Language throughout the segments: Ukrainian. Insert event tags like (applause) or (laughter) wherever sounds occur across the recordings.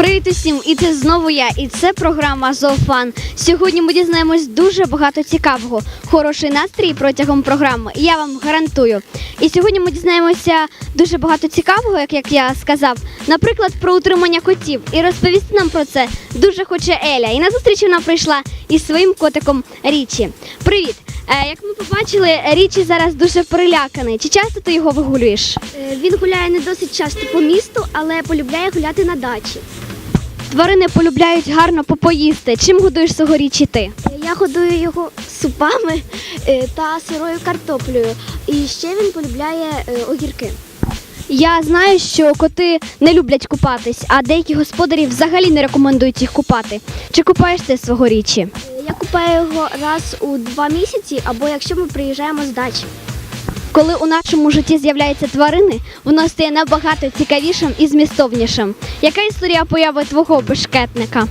Привіт усім! І це знову я, і це програма Зоофан. Сьогодні ми дізнаємось дуже багато цікавого. Хороший настрій протягом програми. Я вам гарантую. І сьогодні ми дізнаємося дуже багато цікавого, як, як я сказав. Наприклад, про утримання котів. І розповісти нам про це дуже хоче Еля. І на зустріч вона прийшла із своїм котиком Річі. Привіт! Е, Як ми побачили, Річі зараз дуже переляканий. Чи часто ти його вигулюєш? Е, Він гуляє не досить часто по місту, але полюбляє гуляти на дачі. Тварини полюбляють гарно попоїсти. Чим годуєш свого річі ти? Я годую його супами е, та сирою картоплею. І ще він полюбляє е, огірки. Я знаю, що коти не люблять купатись, а деякі господарі взагалі не рекомендують їх купати. Чи купаєш ти свого річі? Е, Я купаю його раз у два місяці, або якщо ми приїжджаємо з дачі. Коли у нашому житті з'являються тварини, воно стає набагато цікавішим і змістовнішим. Яка історія появи твого бешкетника?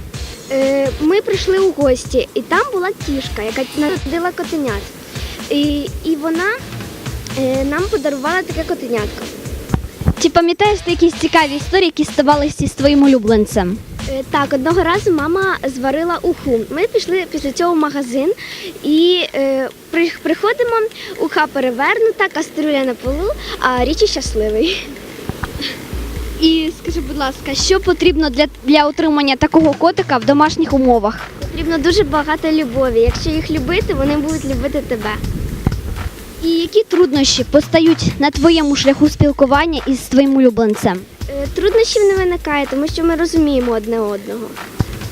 Е, Ми прийшли у гості, і там була кішка, яка народила котенят. І, і вона е, нам подарувала таке котенятко. Чи пам'ятаєш ти якісь цікаві історії, які ставалися з твоїм улюбленцем? Е, Так, одного разу мама зварила уху. Ми пішли після цього в магазин і е, приходимо, уха перевернута, каструля на полу, а річі щасливий. І скажи, будь ласка, що потрібно для, для утримання такого котика в домашніх умовах? Потрібно дуже багато любові. Якщо їх любити, вони будуть любити тебе. І які труднощі постають на твоєму шляху спілкування із твоїм улюбленцем? Е, Труднощів не виникає, тому що ми розуміємо одне одного.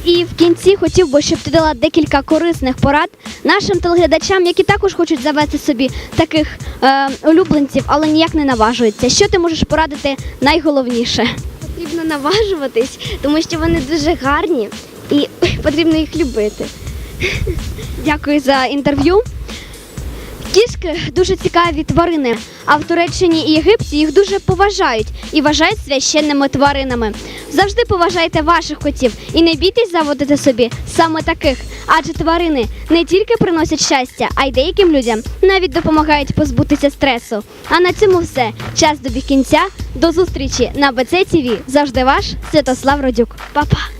І в кінці хотів би, щоб ти дала декілька корисних порад нашим телеглядачам, які також хочуть завести собі таких е, улюбленців, але ніяк не наважуються. Що ти можеш порадити найголовніше? Потрібно наважуватись, тому що вони дуже гарні і потрібно їх любити. (laughs) Дякую за інтерв'ю. Кішки дуже цікаві тварини, а в Туреччині і Єгипті їх дуже поважають і вважають священними тваринами. Завжди поважайте ваших котів і не бійтесь заводити собі саме таких, адже тварини не тільки приносять щастя, а й деяким людям навіть допомагають позбутися стресу. А на цьому все. Час добіг кінця. До зустрічі на БЦ ТВ. Завжди ваш Святослав Родюк. Па-па!